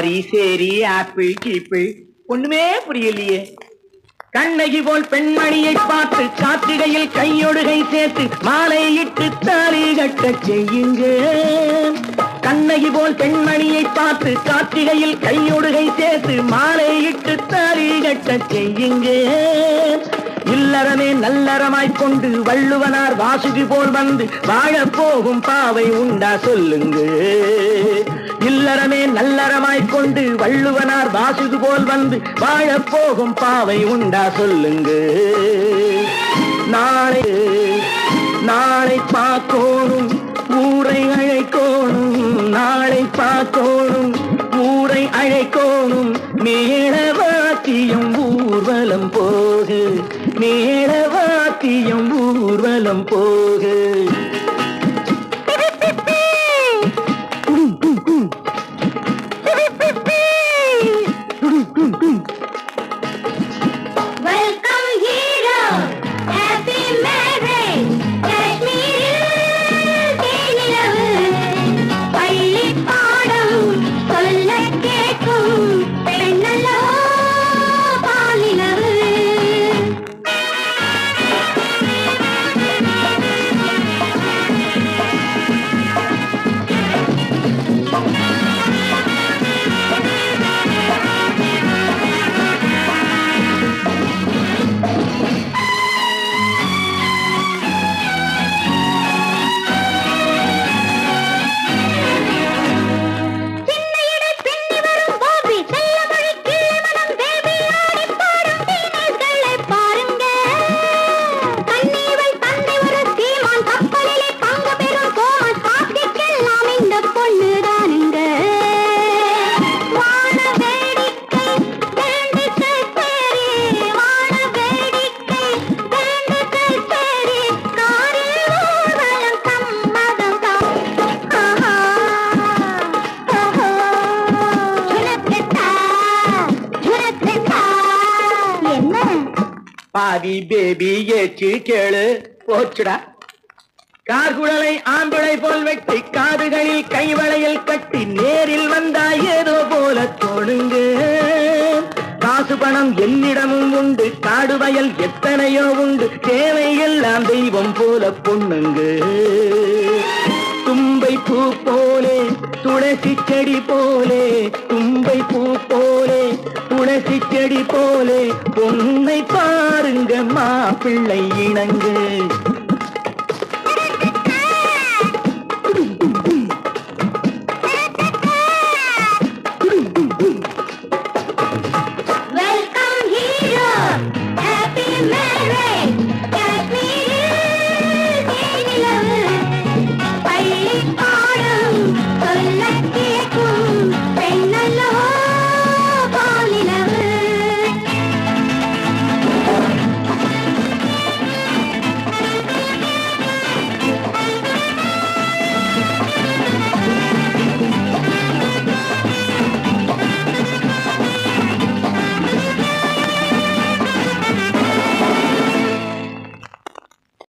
ஆரி சேரி ஆப்பிள் கீப்பிள். ஒண்ணுமே புரியலையே. கண்ணகி போல் பெண்மணியை பார்த்து கார்த்திகையில் கையொடுகை சேர்த்து மாலையிட்டு தாலி கட்ட செய்யுங்க கண்ணகி போல் பெண்மணியை பார்த்து கார்த்திகையில் கையொடுகை சேர்த்து மாலையிட்டு தாலி கட்ட செய்யுங்க. இல்லறமே நல்லறமாய்க் கொண்டு வள்ளுவனார் வாசுகி போல் வந்து வாழப் போகும் பாவை உண்டா சொல்லுங்க. இல்லறமே நல்லறமாய்க் கொண்டு வள்ளுவனார் வாசுது போல் வந்து வாழப் போகும் பாவை உண்டா சொல்லுங்க. நாளை நாளை பார்க்கோணும் பார்க்கோணும் ஊரை அழைக்கோணும். மேளவாத்தியம் ஊர்வலம் போகு மேளவாத்தியம் ஊர்வலம் போகு. பாவி பேபி ஏச்சு கேளு. போச்சுடா. கார்குழலை ஆம்பளை போல் வெட்டி காதுகளில் கைவளையில் கட்டி நேரில் வந்தா ஏதோ போல தோணுங்கு. காசு பணம் என்னிடமும் உண்டு. காடு வயல் எத்தனையோ உண்டு. தேவை எல்லாம் தெய்வம் போல பொண்ணுங்க. பூ போலே துளசி செடி போலே தும்பை பூ போலே துளசி செடி போலே பொன்னை பாருங்க மாப்பிள்ளை இணங்கு.